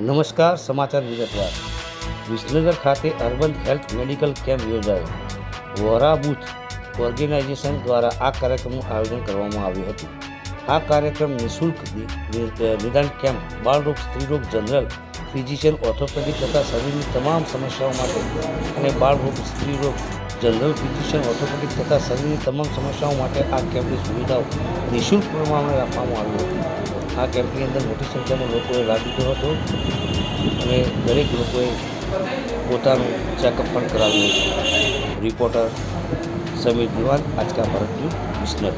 નમસ્કાર, સમાચાર વિગતવાર. વિસનગર ખાતે અર્બન હેલ્થ મેડિકલ કેમ્પ યોજાયો. વોરા બુથ ઓર્ગેનાઇઝેશન દ્વારા આ કાર્યક્રમનું આયોજન કરવામાં આવ્યું હતું. આ કાર્યક્રમ નિઃશુલ્ક નિદાન કેમ્પ, બાળરોગ, સ્ત્રીરોગ જનરલ, ફિઝિશિયન, ઓર્થોપેડિક તથા શરીરની તમામ સમસ્યાઓ માટે અને બાળરોગ, સ્ત્રીરોગ જનરલ, ફિઝિશિયન, ઓર્થોપેડિક તથા શરીરની તમામ સમસ્યાઓ માટે આ કેમ્પની સુવિધાઓ નિઃશુલ્ક પ્રમાણે આપવામાં આવી હતી. આ કેમ્પની અંદર મોટી સંખ્યામાં લોકોએ લાભ લીધો હતો અને દરેક લોકોએ પોતાનું ચેકઅપ પણ કરાવ્યું રિપોર્ટર સમીર દિવાન આજકા ભારત ન્યૂઝ વિસનગર.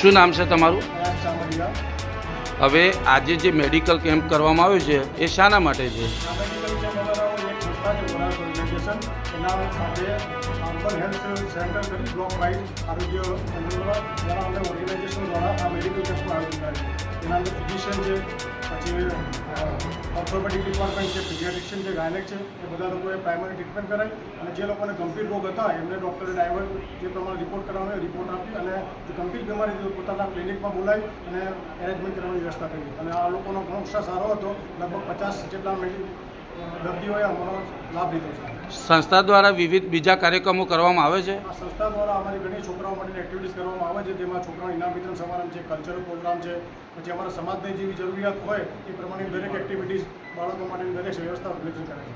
શું નામ છે તમારું? હવે આજે જે મેડિકલ કેમ્પ કરવામાં આવ્યો છે એ શાના માટે છે? અર્બન હેલ્થ સેન્ટર કરી બ્લોક વાઇઝ આરોગ્ય કેન્દ્ર દ્વારા અમે ઓર્ગેનાઇઝેશન દ્વારા આ મેડિકલ કેમ્પનું આયોજન કર્યું છે. એના અંદર ફિઝિશિયન છે. પછી ઓર્થોપેડિક ડિપાર્ટમેન્ટ છે પીડિયાટ્રિશિયન છે ગાયનેક છે, એ બધા લોકોએ પ્રાઇમરી ટ્રીટમેન્ટ કરાવી અને જે લોકોને ગંભીર રોગ હતા, એમને ડૉક્ટરે ડાયવર જે પ્રમાણે રિપોર્ટ કરાવવાનો રિપોર્ટ આપી અને જે ગંભીર બીમારી પોતાના ક્લિનિકમાં બોલાવી અને એરેન્જમેન્ટ કરવાની વ્યવસ્થા કરી. અને આ લોકોનો ઘણો ઉત્સાહ સારો હતો. લગભગ પચાસ જેટલા મેડિ દર્દીઓએ અમારો લાભ લીધો છે. સંસ્થા દ્વારા વિવિધ બીજા કાર્યક્રમો કરવામાં આવે છે? આ સંસ્થા દ્વારા અમારી ઘણી છોકરાઓ માટેની એક્ટિવિટીઝ કરવામાં આવે છે જેમાં છોકરાઓ ઇનામ વિતરણ સમારંભ છે કલ્ચરલ પ્રોગ્રામ છે પછી અમારા સમાજની જેવી જરૂરિયાત હોય એ પ્રમાણે દરેક એક્ટિવિટીઝ બાળકો માટેની દરેક વ્યવસ્થા ઉપલબ્ધ કરે છે.